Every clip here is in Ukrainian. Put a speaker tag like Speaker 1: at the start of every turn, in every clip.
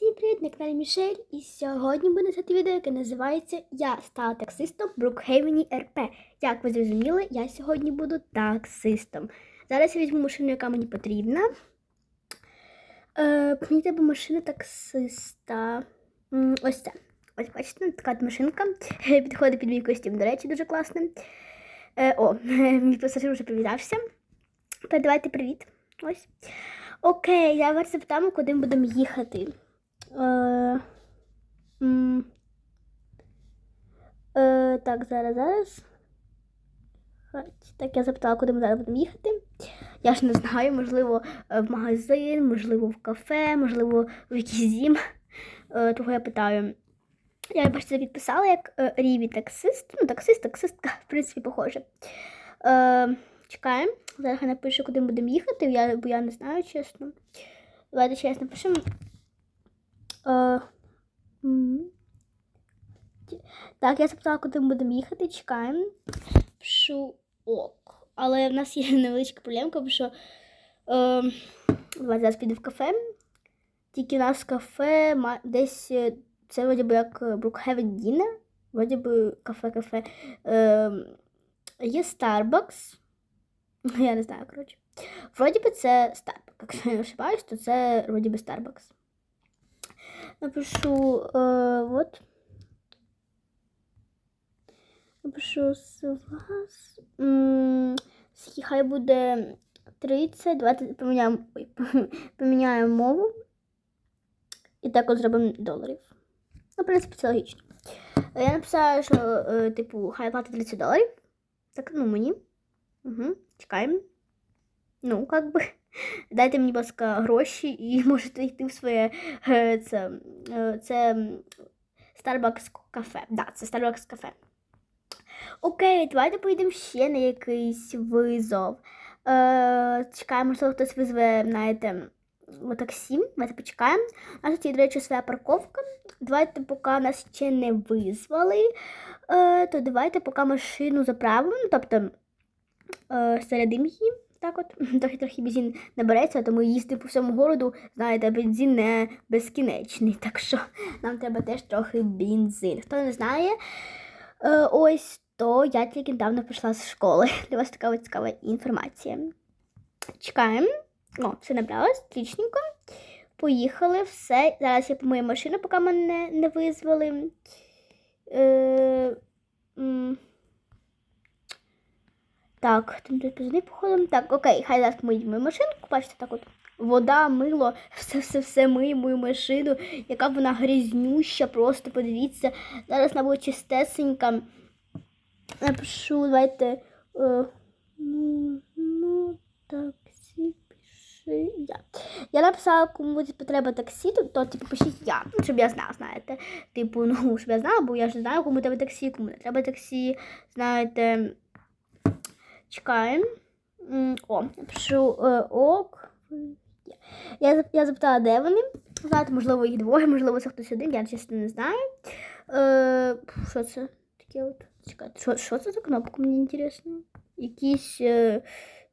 Speaker 1: Всім привіт, на каналі Мішель. І сьогодні буде це відео, яке називається Я стала таксистом в Брукхейвені РП. Як ви зрозуміли, я сьогодні буду таксистом. Зараз я візьму машину, яка мені потрібна. Е, мені треба машина таксиста. Ось це. Ось бачите, така машинка. Підходить під мій костюм, до речі, дуже класний. Е, о, мій пасажир вже привітався. Передавайте привіт. Ось. Окей, я вас запитаємо, куди ми будемо їхати. Е, е, так, зараз, зараз. Так, я запитала, куди ми зараз будемо їхати. Я ж не знаю, можливо, е, в магазин, можливо, в кафе, можливо, в якийсь зім. Е, того я питаю. Я бачите, підписала як е, Ріві таксист. Ну, таксист, таксистка, в принципі, похоже. Е, чекаємо. Зараз я напишу, куди ми будемо їхати, я, бо я не знаю, чесно. Давайте чесно напишемо. Е, так, я запитала, куди ми будемо їхати, чекаємо. Пишу ок. Але в нас є невеличка проблемка, тому що е, давайте зараз піду в кафе. Тільки у нас кафе десь е, це вроді би як Brookhaven Dinner. Вроді би кафе-кафе. Е, є Starbucks. Я не знаю, коротше. Вроді би це Starbucks. Якщо я не ошибаюсь, то це вроді би Starbucks. Напишу е, вот. Напишу з вас. Хай буде 30. Давайте поміняємо, ой, поміняємо мову. І так от зробимо доларів. Ну, в принципі, це логічно. Е, Я написала, що, е, типу, хай платить 30 доларів. Так, ну мені. Угу, чекаємо. Ну, как би. Дайте мені, будь ласка, гроші і можете йти в своє е, це, е, це Starbucks кафе. Да, це Starbucks кафе. Окей, давайте поїдемо ще на якийсь визов. Е, чекаємо, можливо, хтось визве, знаєте, таксі. Давайте почекаємо. У нас тут є, до речі, своя парковка. Давайте, поки нас ще не визвали, е, то давайте поки машину заправимо. Тобто е, зарядимо її. Так от, трохи трохи бензин набереться, тому їздити по всьому городу, знаєте, бензин не безкінечний. Так що нам треба теж трохи бензин. Хто не знає, е, ось то я тільки недавно прийшла з школи. Для вас така цікава інформація. Чекаємо. О, все набралось, отличненько. Поїхали, все. Зараз я помию машину, поки мене не визвали. Е. Так, там тут пізни походом. Так, окей, хай зараз миють мою машинку. Бачите, так от вода, мило, все-все-все мою машину, яка вона грізнюща, просто подивіться. Зараз вона буде чистесенька. Напишу, давайте. Е, ну, ну, таксі, пиши я. Я написала, кому типу, треба таксі, то, то типу, пишіть я, щоб я знала, знаєте. Типу, ну, щоб я знала, бо я ж не знаю, кому треба таксі, кому не треба таксі, знаєте. Чекаємо. О, напишу е, ок. Я, я запитала, де вони. Знаєте, можливо, їх двоє, можливо, це хтось один, я чесно не знаю. Е, що це таке от? Чекайте, що, що це за кнопка, мені інтересно? Якісь е,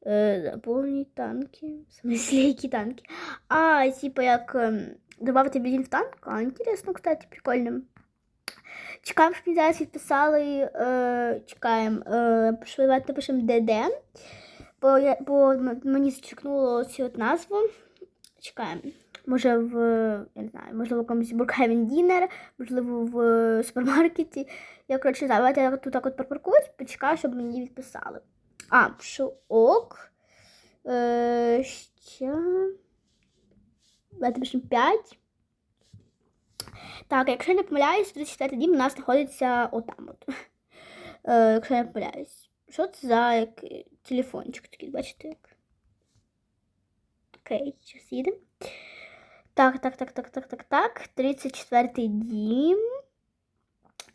Speaker 1: е, заповнені танки. В смысле, які танки? А, типа як ем, добавити бензин в танк? А, інтересно, кстати, прикольно. Чекаємо, щоб мені зараз відписали. Е, чекаємо. Е, давайте напишемо ДД. Бо, я, бо мені зачеркнуло цю от назву. Чекаємо. Може в, я не знаю, можливо, в якомусь Brookhaven Dinner, можливо, в супермаркеті. Я, коротше, знаю, давайте я тут так от припаркуюсь, почекаю, щоб мені відписали. А, пишу ок. Е, ще. Давайте пишемо 5. Так, якщо я не помиляюсь, 34 дім у нас знаходиться отам от. Е, якщо я не помиляюсь. Що це за як, телефончик такий, бачите? Як? Окей, зараз їдемо. Так, так, так, так, так, так, так. 34 дім.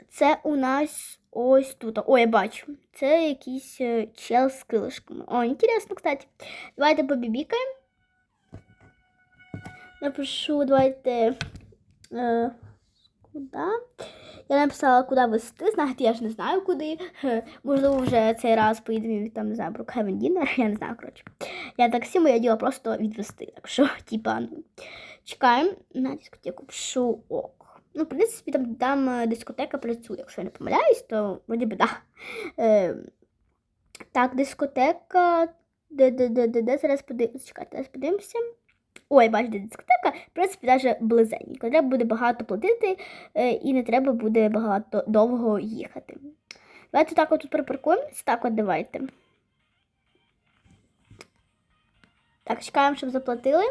Speaker 1: Це у нас ось тут. О, я бачу. Це якийсь е, чел з крилишками. О, інтересно, кстати. Давайте побібікаємо. Напишу, давайте. Е, куди? Я написала, куди вести. Знаєте, я ж не знаю куди. Можливо, вже цей раз поїдемо там, не Brookhaven Dinner. Я не знаю, коротше. Я таксі моє діло просто відвести. Так що, типа, ну. Чекаємо на дискотеку пишу ок. Ну, в принципі, там, там е, дискотека працює. Якщо я не помиляюсь, то вроді би да. Е, так, дискотека. Де, де, де, де, де зараз подивимося. Чекайте, зараз подивимося. Ой, бачите, дискотека, в принципі, навіть близенько. Треба буде багато платити е, і не треба буде багато довго їхати. Давайте так от тут припаркуємося. Так от давайте. Так, чекаємо, щоб заплатили.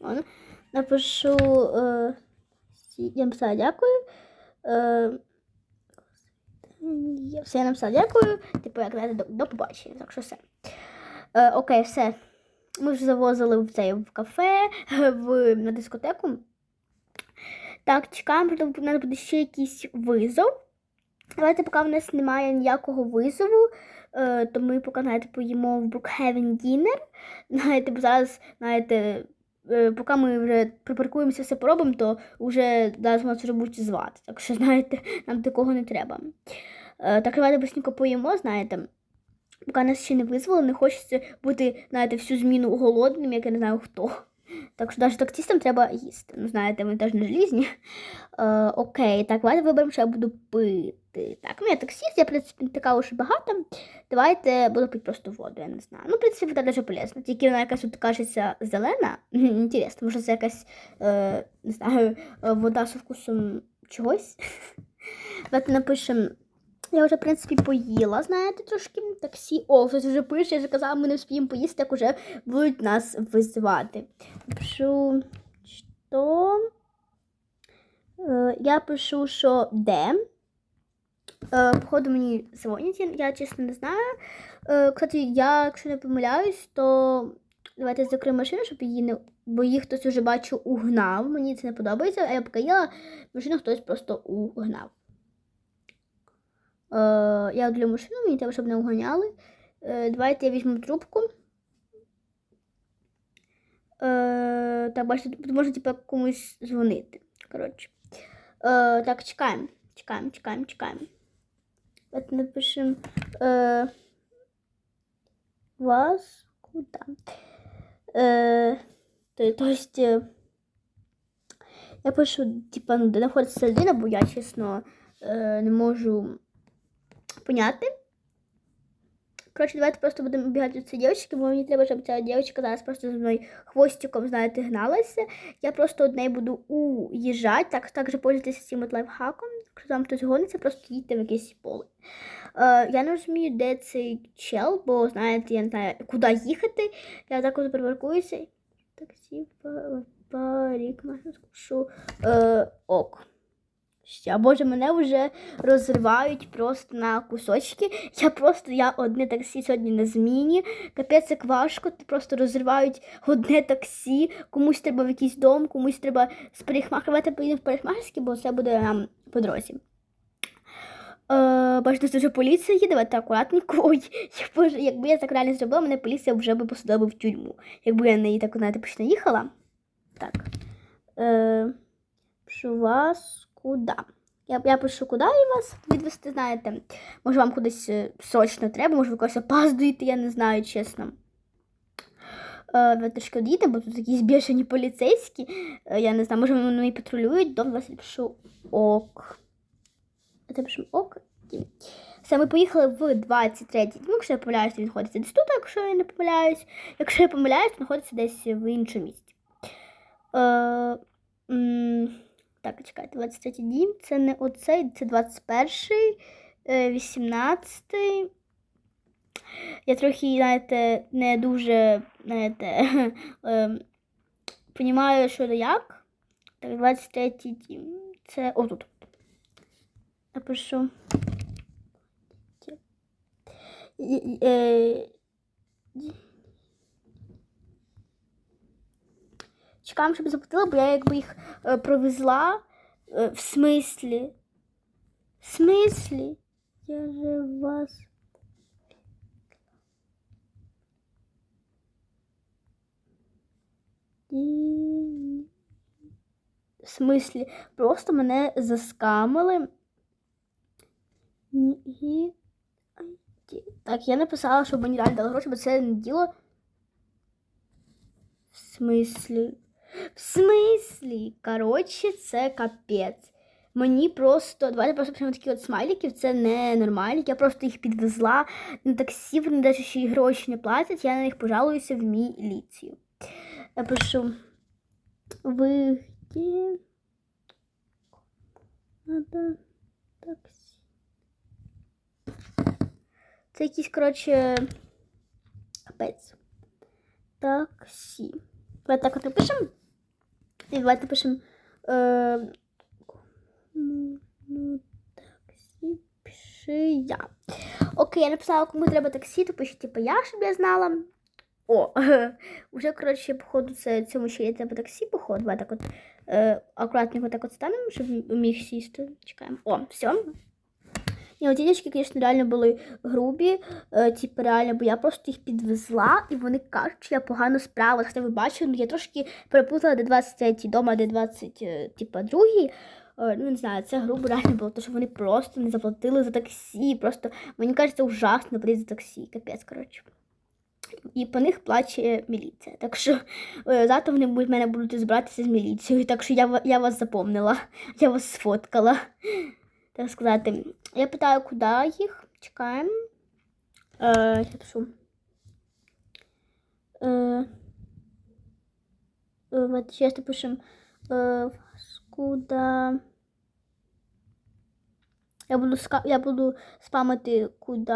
Speaker 1: Вон. Напишу. Е, я написала дякую. Е, все я написала дякую. Типу, як до, до побачення. Так що все. Е, окей, все. Ми вже завозили в цей в кафе, в, на дискотеку. Так, чекаємо, потім у нас буде ще якийсь визов. Давайте, поки в нас немає ніякого визову, е, то ми поки, знаєте, поїмо в Brookhaven Dinner. Знаєте, бо зараз, знаєте, е, поки ми вже припаркуємося, все поробимо, то вже зараз нас вже будуть звати. Так що, знаєте, нам такого не треба. Е, так, давайте быстренько поїмо, знаєте. Поки нас ще не визвали, не хочеться бути, знаєте, всю зміну голодним, як я не знаю хто. Так що навіть таксістам треба їсти. Ну, знаєте, ми теж не желізні. Е, окей, так, давайте виберемо, що я буду пити. Так, ну я таксіст, я, в принципі, не така уж і багата. Давайте буду пити просто воду, я не знаю. Ну, в принципі, вода дуже полезна. Тільки вона якась тут кажеться зелена. Інтересно, може це якась, е, не знаю, е, вода з вкусом чогось. Давайте напишемо. Я вже, в принципі, поїла, знаєте, трошки таксі. О, хтось вже пише, я вже казала, ми не вспіємо поїсти, так уже будуть нас визивати. Пишу, що. Е, я пишу, що де. Е, походу мені дзвонять, я, чесно не знаю. Е, кстати, я, якщо не помиляюсь, то давайте закрию машину, щоб її не. Бо їх хтось уже бачу угнав. Мені це не подобається, а я поки їла, машину хтось просто угнав. Е, я для машину, мені треба, щоб не уганяли. Е, давайте я візьму трубку. Е, так, бачите, можна типу, комусь дзвонити. Коротше. Так, чекаємо. Чекаємо, чекаємо, чекаємо. Давайте напишемо. Вас куди? Е, то, есть, я пишу, типа, ну, де знаходиться людина, бо я, чесно, не можу поняти. Коротше, давайте просто будемо бігати до цієї дівчинки, бо мені треба, щоб ця дівчинка зараз просто за мною хвостиком, знаєте, гналася. Я просто од неї буду уїжджати, так, же пользуйтесь цим от лайфхаком. Якщо там хтось гониться, просто їдьте в якесь поле. Е, я не розумію, де цей чел, бо, знаєте, я не знаю, куди їхати. Я так припаркуюся. Таксі, парік, можна скушу. Е, ок. Ще, боже, мене вже розривають просто на кусочки. Я просто, я одне таксі сьогодні на зміні. Капець як важко, просто розривають одне таксі, комусь треба в якийсь дом, комусь треба з. Давайте поїдемо в парикмахерський, бо це буде нам по дорозі. Е, бачите, тут вже поліція є, давайте акуратненько. Ой, я, боже, якби я так реально зробила, мене поліція вже би посадила в тюрму. Якби я на неї так, знаєте, почти їхала. Так. Е, пишу вас куди? Я, я пишу, куди і вас відвести, знаєте. Може, вам кудись е, срочно треба, може, ви когось опаздуєте, я не знаю, чесно. Е, Давайте трішки одійдемо, бо тут якісь бешені поліцейські. Е, Я не знаю, може, вони мене патрулюють. Добре, давайте пишу ок. Давайте пишу ок. І Все, ми поїхали в 23 Ну, якщо я помиляюсь, він знаходиться десь тут, якщо я не помиляюсь. Якщо я помиляюсь, він знаходиться десь в іншому місці. Е, так, чекайте, 23 дім, це не оцей, це 21, е, 18. Я трохи, знаєте, не дуже, знаєте, е, понімаю, що да як. Так, 23 дім. Це отут. Напишу. І- е, Чекаємо, щоб заплатила, бо я якби їх е, провезла. Е, в смислі? В смислі? Я же вас. І- В смислі? Просто мене заскамили. І- Так, я написала, щоб мені дали дали гроші, бо це не діло. В смислі? В смислі? Коротше, це капець. Мені просто, давайте просто прямо такі от смайлики, це не нормально. Я просто їх підвезла на таксі, вони навіть ще й гроші не платять, я на них пожалуюся в міліцію. Я пишу. Ви? Надо таксі. Це якийсь, коротше, капець. Таксі. Давайте так от напишемо. І давайте пишемо. Е, ну, ну, таксі пиши я. Окей, я написала, кому треба таксі, то пишіть, типу, я, щоб я знала. О, Уже, коротше, походу, це цьому ще є треба таксі, походу. Давай так от е, акуратненько так от станемо, щоб міг сісти. Чекаємо. О, все. Ні, оті дівчатки, звісно, реально були грубі, е, типу, реально, бо я просто їх підвезла, і вони кажуть, що я погано справилась. Хто ви бачили, ну я трошки перепутала, де 23 дома, де 20, е, типу, другий. Е, ну, не знаю, це грубо реально було, тому що вони просто не заплатили за таксі. Просто, мені кажеться, ужасно платити за таксі. Капець, коротше. І по них плаче міліція. Так що завтра вони будуть мене будуть збиратися з міліцією. Так що я, я вас запомнила, я вас сфоткала. Так сказати. Я питаю, куди їх? Чекаємо. Е, я пишу. Е, е, от часто пишемо. Е, куди? Я буду, я буду спамити, куди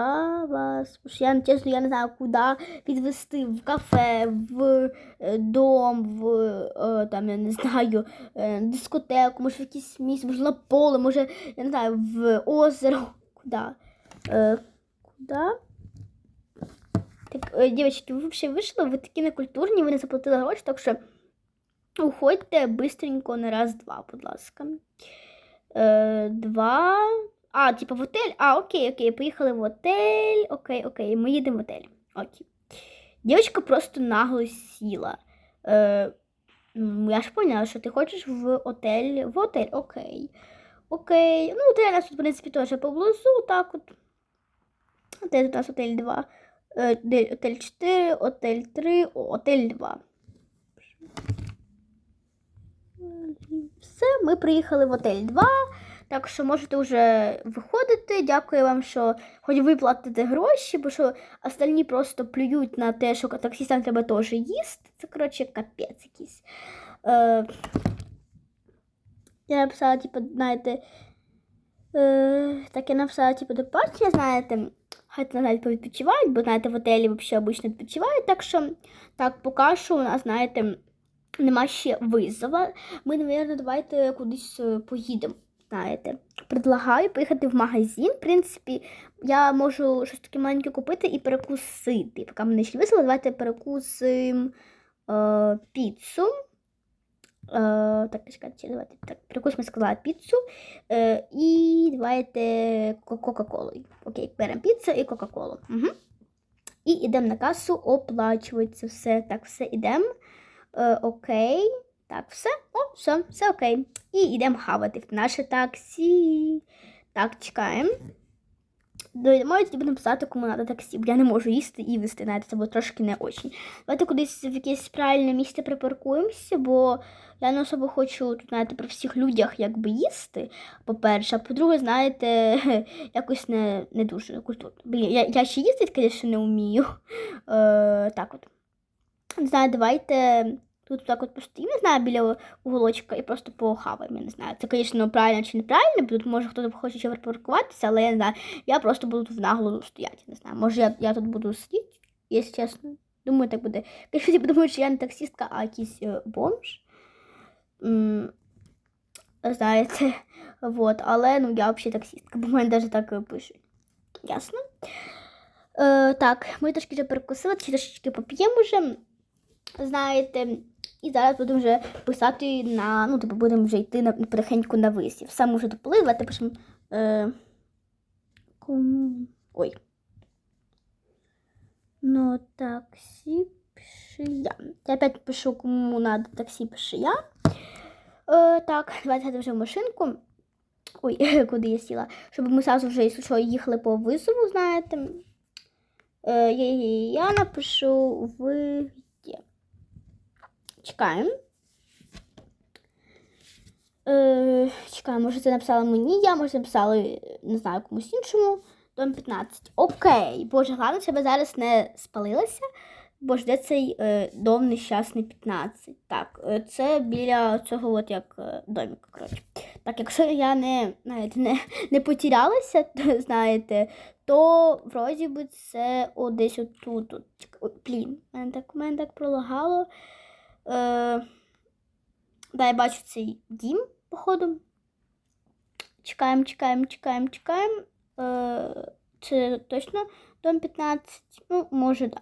Speaker 1: вас. Я чесно, я не знаю, куди відвести в кафе, в е, дом, в е, там, я не знаю, е, дискотеку, може в якесь місце, може на поле, може, я не знаю, в озеро. Куди? Куди? Так, дівчатки, ви взагалі вийшли, ви такі некультурні, ви не заплатили гроші, так що уходьте бистренько на раз-два, будь ласка. Е, два. А, типу в отель? А, окей, окей, поїхали в отель. Окей, окей, ми їдемо в отель. Окей. Дівчинка просто нагло сіла. Е, я ж поняла, що ти хочеш в отель. В отель, окей. Окей. Ну, отель у нас тут, в принципі, теж поблизу, так от. Отель у нас отель 2. Е, Отель 4, отель 3, отель 2. Все, ми приїхали в отель 2. Так що можете вже виходити. Дякую вам, що хоч ви платите гроші, бо що остальні просто плюють на те, що таксістам треба теж їсти. Це, коротше, капець якийсь. Е, я написала, типу, знаєте, е, так я написала, типу, до партії, знаєте, хай навіть повідпочивають, бо, знаєте, в отелі взагалі обично відпочивають, так що, так, поки що у нас, знаєте, нема ще визова. Ми, мабуть, давайте кудись е, поїдемо. Знаєте, предлагаю поїхати в магазин. В принципі, я можу щось таке маленьке купити і перекусити. Поки мене ще весело, давайте перекусимо е, піцу. Е, так, чекайте, давайте. Так, перекусимо, сказала піцу. Е, і давайте Кока-Колу. Окей, беремо піцу і Кока-Колу. Угу. І йдемо на касу, оплачувати це все. Так, все йдемо. Е, окей. Так, все. О, все, все окей. І йдемо хавати в наше таксі. Так, чекаємо. Доїдемо, і тоді будемо писати, кому треба таксі. Бо я не можу їсти і вести, знаєте, це було трошки не очень. Давайте кудись в якесь правильне місце припаркуємося, бо я не особо хочу тут, знаєте, при всіх людях якби їсти, по-перше, а по-друге, знаєте, якось не, не дуже культурно. Блін, я, я ще їздити, звісно, не вмію. Е, так от. Не знаю, давайте тут так от постоїмо, не знаю, біля уголочка і просто похаваємо, я не знаю. Це, звісно, правильно чи неправильно, бо тут може хтось хоче ще припаркуватися, але я не знаю, я просто буду тут в наглу стояти, не знаю. Може я, я тут буду сидіти, якщо чесно. Думаю, так буде. Я подумаю, що я не таксістка, а якийсь е, бомж. М, Знаєте, вот. але ну я взагалі таксістка, бо мене навіть так е, пишуть. Ясно? Е, так, ми трошки вже перекусили, трошечки поп'ємо вже, знаєте, і зараз будемо вже писати на, ну, типу, будемо вже йти на, потихеньку на висів. Все ми вже допили, давайте пишемо. Е, кому... Ой. Ну, таксі пиши я. Я опять пишу, кому надо таксі пиши я. Е, так, давайте сядемо вже в машинку. Ой, куди я сіла? Щоб ми сразу вже, що, їхали по визову, знаєте. Е, я, я, я напишу в є. Чекаємо. Е, чекаємо, може це написала мені, я, може написали, не знаю, комусь іншому. Дом 15. Окей. Боже, головне, щоб зараз не спалилася. Бо ж де цей е, дом нещасний 15. Так, е, це біля цього от як е, доміка, коротше. Так, якщо я не, знаєте, не, не потерялася, то, знаєте, то вроді би це о, десь отут. Блін, мене так, мене так пролагало. Е, да, я бачу цей дім, походу. Чекаємо, чекаємо, чекаємо, чекаємо. Е, це точно дом 15. Ну, може, да.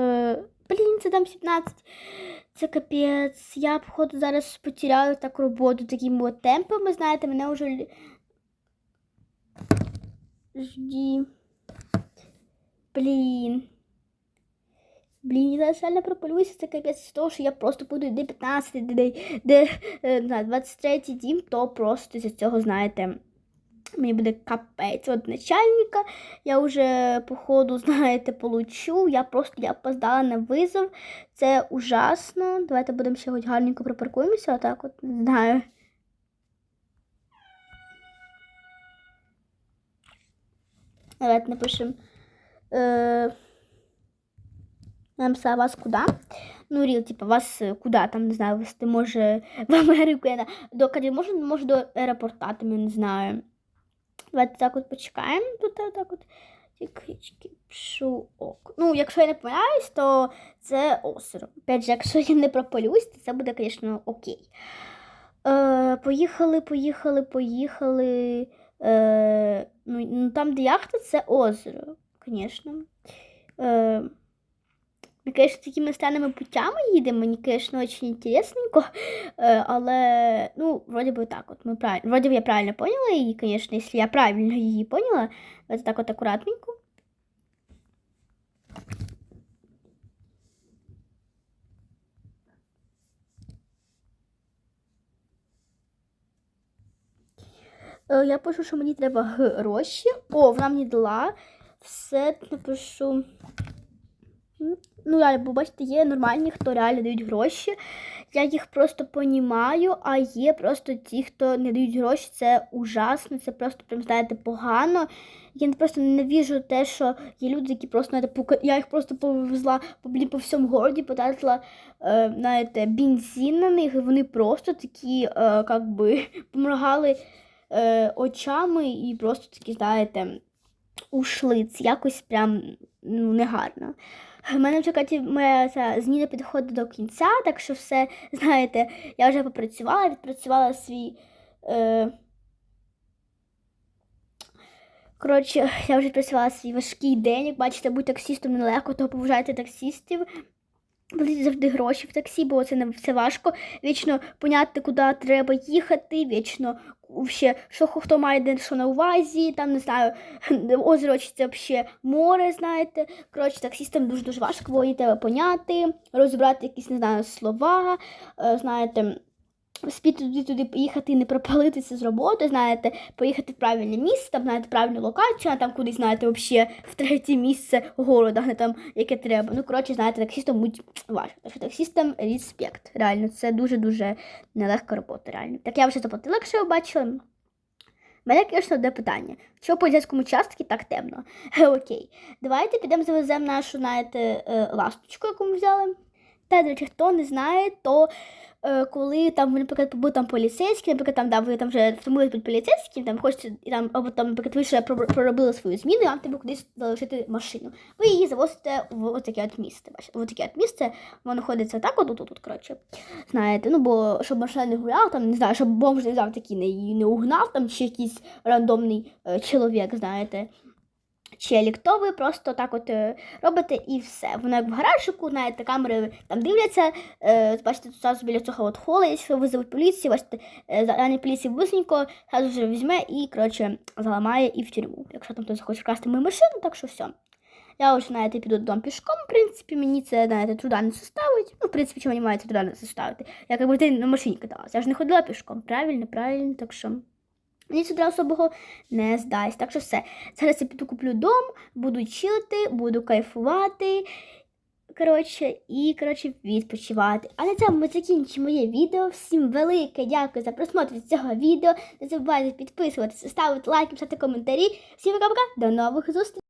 Speaker 1: Е, блін, це дом 17. Це капець. Я, походу, зараз потеряю так роботу такими от темпами. Знаєте, мене вже. Жді. Блін. Блін, я зараз реально пропалюся, це капець того, що я просто буду де 15, де, де, де е, 23 дім, то просто з цього, знаєте, мені буде капець. От начальника я вже, походу, знаєте, получу. Я просто я опоздала на визов. Це ужасно. Давайте будемо ще хоч гарненько припаркуємося, отак от, не знаю. Давайте напишемо. Е, написала вас куди? Ну, ріл, типа, вас е, куди там, не знаю, вести може в Америку, я не до Каді, може, може до аеропорта, там, я не знаю. Давайте так от почекаємо тут так от. Тільки пшу ок. Ну, якщо я не помиляюсь, то це озеро. Опять же, якщо я не пропалюсь, то це буде, звісно, окей. Е, поїхали, поїхали, поїхали. Е, ну, ну, там, де яхта, це озеро, звісно. Е, ми, конечно, такими странними путями їдемо, мені, конечно, очень інтересненько, Е, але, ну, вроде бы так от, ми правильно, вроде бы я правильно поняла її, конечно, если я правильно її поняла, давайте так от акуратненько. Е, Я пишу, що мені треба гроші. О, вона мені дала. Все напишу. Ну, реально, бо бачите, є нормальні, хто реально дають гроші. Я їх просто понімаю, а є просто ті, хто не дають гроші, це ужасно, це просто прям, знаєте, погано. Я просто ненавіжу те, що є люди, які просто, знаєте, я їх просто повезла по, блін, по всьому городі, потратила, е, знаєте, бензин на них, і вони просто такі, е, як би, поморгали е, очами і просто такі, знаєте, ушли. Це якось прям ну, негарно. У мене Каті, моя ця зміна підходить до кінця, так що все, знаєте, я вже попрацювала, відпрацювала свій. Е... Коротше, я вже відпрацювала свій важкий день. Як бачите, будь таксістом нелегко, то поважайте таксістів. Платіть завжди гроші в таксі, бо це не все важко. Вічно поняти, куди треба їхати, вічно ще, що хто має де що на увазі, там не знаю, озеро чи це взагалі море, знаєте. Коротше, таксістам дуже-дуже важко, бо її треба поняти, розібрати якісь, не знаю, слова, е, знаєте. Спіти туди туди поїхати і не пропалитися з роботи, знаєте, поїхати в правильне місце, там знаєте, правильну локацію, а там кудись, знаєте, взагалі в третє місце города, не там яке треба. Ну, коротше, знаєте, таксістам будь важко. Що таксістам респект. Реально, це дуже-дуже нелегка робота, реально. Так я вже заплатила, якщо ви бачили. Мене, звісно, одне питання. Чого по поліцейському частці так темно? Окей. Давайте підемо завеземо нашу, знаєте, е, ласточку, яку ми взяли. Та, до речі, хто не знає, то коли там, наприклад, був там поліцейський, наприклад, там, да, ви там вже втомились бути поліцейським, там хочете, і там, або там, наприклад, ви ще проробили свою зміну, вам треба кудись залишити машину. Ви її завозите в отаке от місце. Бачите, в отаке от місце, воно знаходиться так, от тут, коротше. Знаєте, ну бо щоб машина не гуляла, там, не знаю, щоб бомж не взяв такий, не, не угнав, там, чи якийсь рандомний е, чоловік, знаєте. Челік, то ви просто так от е, робите і все. Воно як в гаражику, знаєте, камери там дивляться. Е, бачите, тут зразу біля цього от хола, якщо визовуть поліцію, бачите, е, задання поліції быстренько, зразу вже візьме і, коротше, заламає і в тюрму. Якщо там хтось хоче красти мою машину, так що все. Я вже, знаєте, піду додому пішком, в принципі, мені це, знаєте, труда не составить. Ну, в принципі, чому мені має це труда не составити. Я як би ти на машині каталася. Я ж не ходила пішком. Правильно, правильно, так що. Мені сюди особого не здасть. Так що все. Зараз я піду куплю дом, буду чилити, буду кайфувати. коротше, і коротше, відпочивати. А на цьому ми закінчимо моє відео. Всім велике дякую за просмотр цього відео. Не забувайте підписуватися, ставити лайки, писати коментарі. Всім пока-пока, до нових зустрічей!